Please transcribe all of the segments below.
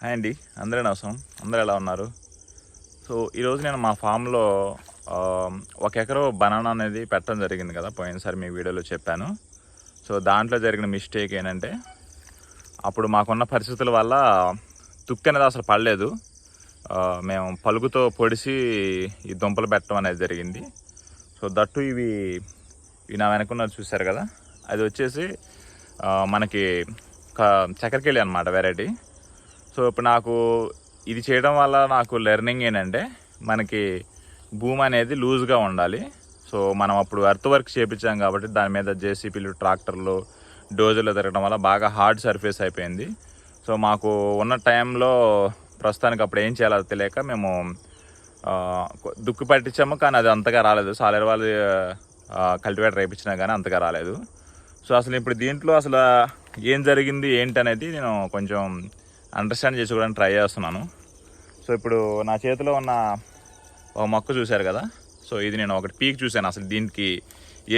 Hi అండి. అందరూ అవసరం అందరూ ఎలా ఉన్నారు? సో ఈరోజు నేను మా ఫామ్లో ఒక ఎకరో బనానా అనేది పెట్టడం జరిగింది కదా పోయినసారి మీ వీడియోలో చెప్పాను. సో దాంట్లో జరిగిన మిస్టేక్ ఏంటంటే అప్పుడు మాకున్న పరిస్థితుల వల్ల తుక్కు అనేది అసలు పడలేదు. మేము పలుకుతో పొడిసి ఈ దుంపలు పెట్టడం అనేది జరిగింది. సో దట్టు ఇవి ఇవి నా వెనకున్నది చూశారు కదా అది వచ్చేసి మనకి చక్కెరకెళ్ళి చక్కెరకేళి అనమాట వెరైటీ. సో ఇప్పుడు నాకు ఇది చేయడం వల్ల నాకు లెర్నింగ్ ఏంటంటే మనకి భూమి అనేది లూజ్గా ఉండాలి. సో మనం అప్పుడు ఎర్త్ వర్క్ చేపించాం కాబట్టి దాని మీద జేసీపీలు ట్రాక్టర్లు డోజర్లు తిరగడం వల్ల బాగా హార్డ్ సర్ఫేస్ అయిపోయింది. సో మాకు ఉన్న టైంలో ప్రస్తుతానికి అప్పుడు ఏం చేయాలో తెలియక మేము దుక్కు పట్టించాము కానీ అది అంతగా రాలేదు. సాలేరు వాళ్ళు కల్టివేటర్ వేయించినా కానీ అంతగా రాలేదు. సో అసలు ఇప్పుడు దీంట్లో అసలు ఏం జరిగింది ఏంటి అనేది నేను కొంచెం అండర్స్టాండ్ చేసుకోవడానికి ట్రై చేస్తున్నాను. సో ఇప్పుడు నా చేతిలో ఉన్న ఒక మొక్క చూశారు కదా? సో ఇది నేను ఒకటి పీక్ చూశాను అసలు దీనికి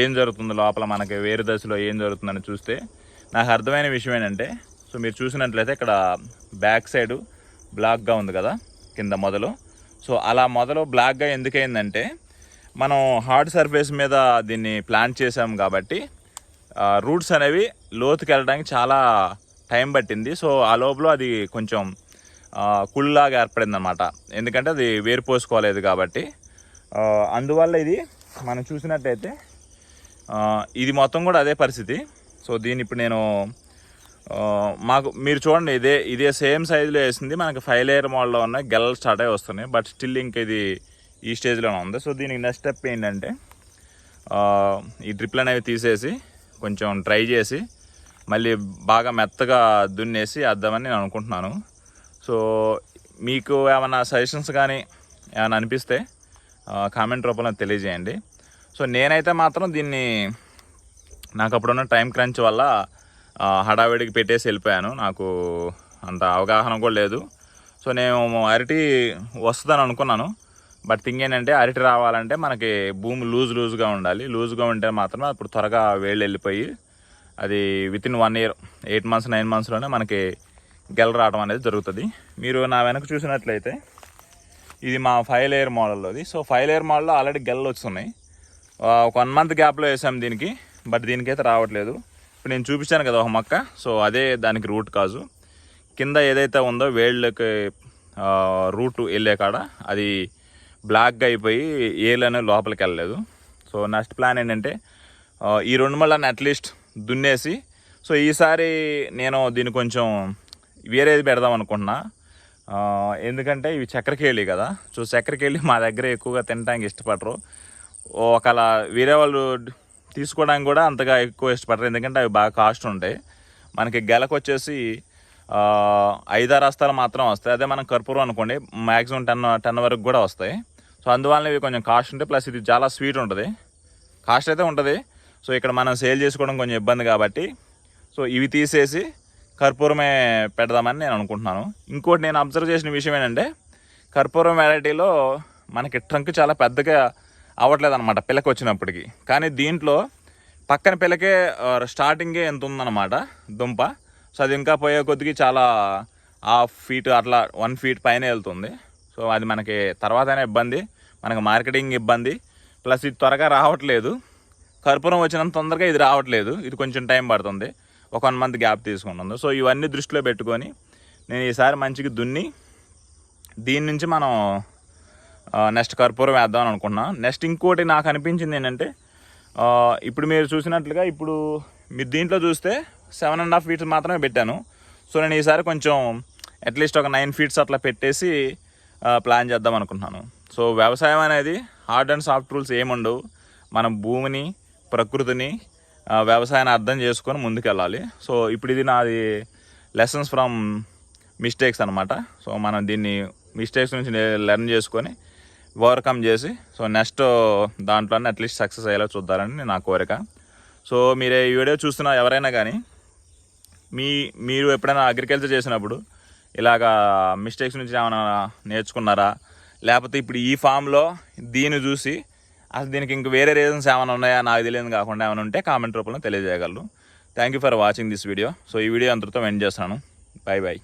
ఏం జరుగుతుంది లోపల మనకి వేరు దశలో ఏం జరుగుతుందని చూస్తే నాకు అర్థమైన విషయం ఏంటంటే సో మీరు చూసినట్లయితే ఇక్కడ బ్యాక్ సైడ్ బ్లాక్గా ఉంది కదా కింద మొదలు. సో అలా మొదలు బ్లాక్గా ఎందుకైందంటే మనం హార్డ్ సర్ఫేస్ మీద దీన్ని ప్లాంట్ చేసాం కాబట్టి రూట్స్ అనేవి లోతుకి వెళ్ళడానికి చాలా టైం పట్టింది. సో ఆ లోపల అది కొంచెం కుళ్ళలాగా ఏర్పడింది అనమాట ఎందుకంటే అది వేరు పోసుకోలేదు కాబట్టి. అందువల్ల ఇది మనం చూసినట్టయితే ఇది మొత్తం కూడా అదే పరిస్థితి. సో దీన్ని ఇప్పుడు నేను మాకు మీరు చూడండి ఇదే ఇదే సేమ్ సైజులో వేసింది. మనకి ఫైవ్ లేయర్ మోడల్లో ఉన్న గెల్లలు స్టార్ట్ అయ్యి వస్తున్నాయి. బట్ స్టిల్ ఇంక ఇది ఈ స్టేజ్లోనే ఉంది. సో దీనికి నెక్స్ట్ స్టెప్ ఏంటంటే ఈ డ్రిప్లు అనేవి తీసేసి కొంచెం ట్రై చేసి మళ్ళీ బాగా మెత్తగా దున్నేసి వేద్దామని నేను అనుకుంటున్నాను. సో మీకు ఏమైనా సజెషన్స్ కానీ ఏమైనా అనిపిస్తే కామెంట్ రూపంలో తెలియజేయండి. సో నేనైతే మాత్రం దీన్ని నాకు అప్పుడున్న టైం క్రంచ్ వల్ల హడావిడికి పెట్టేసి వెళ్ళిపోయాను. నాకు అంత అవగాహన కూడా లేదు. సో నేను అరటి వస్తుందని అనుకున్నాను. బట్ థింగ్ ఏంటంటే అరటి రావాలంటే మనకి భూమి లూజ్ లూజ్గా ఉండాలి. లూజ్గా ఉంటే మాత్రమే అప్పుడు త్వరగా వేళ్ళు వెళ్ళిపోయి అది within one year eight months nine మంత్స్లోనే మనకి గెల రావడం అనేది జరుగుతుంది. మీరు నా వెనక చూసినట్లయితే ఇది మా ఫైవ్ లేయర్ మోడల్లోది సో ఫైవ్ లేయర్ మోడల్లో ఆల్రెడీ గెలలు వస్తున్నాయి. ఒక వన్ మంత్ గ్యాప్లో వేసాం దీనికి బట్ దీనికైతే రావట్లేదు. ఇప్పుడు నేను చూపించాను కదా ఒక మొక్క. సో అదే దానికి రూట్ కాజు. కింద ఏదైతే ఉందో వేళ్ళకి రూట్ వెళ్ళే కాడ అది బ్లాక్గా అయిపోయి ఏలు లోపలికి వెళ్ళలేదు. సో నెక్స్ట్ ప్లాన్ ఏంటంటే ఈ రెండు మళ్ళీ అట్లీస్ట్ దున్నేసి సో ఈసారి నేను దీన్ని కొంచెం వేరేది పెడదాం అనుకుంటున్నా. ఎందుకంటే ఇవి చక్కెరకేళి కదా. సో చక్కెరకేళి మా దగ్గర ఎక్కువగా తినడానికి ఇష్టపడరు. ఒకవేళ వేరే వాళ్ళు తీసుకోవడానికి కూడా అంతగా ఎక్కువ ఇష్టపడరు. ఎందుకంటే అవి బాగా కాస్ట్ ఉంటాయి. మనకి గెలకు వచ్చేసి ఐదారు అస్తాలు మాత్రం వస్తాయి. అదే మనం కర్పూరం అనుకోండి మ్యాక్సిమం టెన్ టెన్ వరకు కూడా వస్తాయి. సో అందువల్ల ఇవి కొంచెం కాస్ట్ ఉంటాయి ప్లస్ ఇది చాలా స్వీట్ ఉంటుంది. కాస్ట్ అయితే ఉంటుంది. సో ఇక్కడ మనం సేల్ చేసుకోవడం కొంచెం ఇబ్బంది కాబట్టి సో ఇవి తీసేసి కర్పూరమే పెడదామని నేను అనుకుంటున్నాను. ఇంకోటి నేను అబ్జర్వ్ చేసిన విషయం ఏంటంటే కర్పూరం వెరైటీలో మనకి ట్రంక్ చాలా పెద్దగా అవ్వట్లేదు అనమాట పిల్లకి వచ్చినప్పటికి కానీ దీంట్లో పక్కన పిల్లకే స్టార్టింగే ఎంత ఉందన్నమాట దుంప. సో అది ఇంకా పోయే కొద్దికి చాలా హాఫ్ ఫీట్ అట్లా వన్ ఫీట్ పైన వెళ్తుంది. సో అది మనకి తర్వాతనే ఇబ్బంది మనకు మార్కెటింగ్ ఇబ్బంది. ప్లస్ ఇది త్వరగా రావట్లేదు. కర్పూరం వచ్చినంత తొందరగా ఇది రావట్లేదు. ఇది కొంచెం టైం పడుతుంది. ఒక వన్ మంత్ గ్యాప్ తీసుకుంటుంది. సో ఇవన్నీ దృష్టిలో పెట్టుకొని నేను ఈసారి మంచిగా దున్ని దీని నుంచి మనం నెక్స్ట్ కర్పూరం వేద్దాం అనుకున్నా నెక్స్ట్ ఇంకోటి నాకు అనిపించింది ఏంటంటే ఇప్పుడు మీరు చూసినట్లుగా ఇప్పుడు మీరు దీంట్లో చూస్తే సెవెన్ అండ్ హాఫ్ ఫీట్స్ మాత్రమే పెట్టాను. సో నేను ఈసారి కొంచెం అట్లీస్ట్ ఒక నైన్ ఫీట్స్ అట్లా పెట్టేసి ప్లాన్ చేద్దాం అనుకుంటున్నాను. సో వ్యవసాయం అనేది హార్డ్ అండ్ సాఫ్ట్ రూల్స్ ఏముండవు. మనం భూమిని ప్రకృతిని వ్యవసాయాన్ని అర్థం చేసుకొని ముందుకెళ్ళాలి. సో ఇప్పుడు ఇది నాది లెసన్స్ ఫ్రమ్ మిస్టేక్స్ అనమాట సో మనం దీన్ని మిస్టేక్స్ నుంచి లెర్న్ చేసుకొని ఓవర్కమ్ చేసి సో నెక్స్ట్ దాంట్లోనే అట్లీస్ట్ సక్సెస్ అయ్యేలా చూద్దారని నా కోరిక. సో మీరు ఈ వీడియో చూస్తున్న ఎవరైనా కానీ మీ మీరు ఎప్పుడైనా అగ్రికల్చర్ చేసినప్పుడు ఇలాగా మిస్టేక్స్ నుంచి ఏమైనా నేర్చుకున్నారా? లేకపోతే ఇప్పుడు ఈ ఫామ్లో దీన్ని చూసి అసలు దీనికి ఇంక వేరే రీజన్స్ ఏమైనా ఉన్నాయా? నాకు తెలియదు కాకుండా ఏమైనా ఉంటే కామెంట్ రూపంలో తెలియజేయగలరు. Thank you for watching this video so ఈ వీడియో అంతటితో ఎండ్ చేస్తాను బాయ్ బాయ్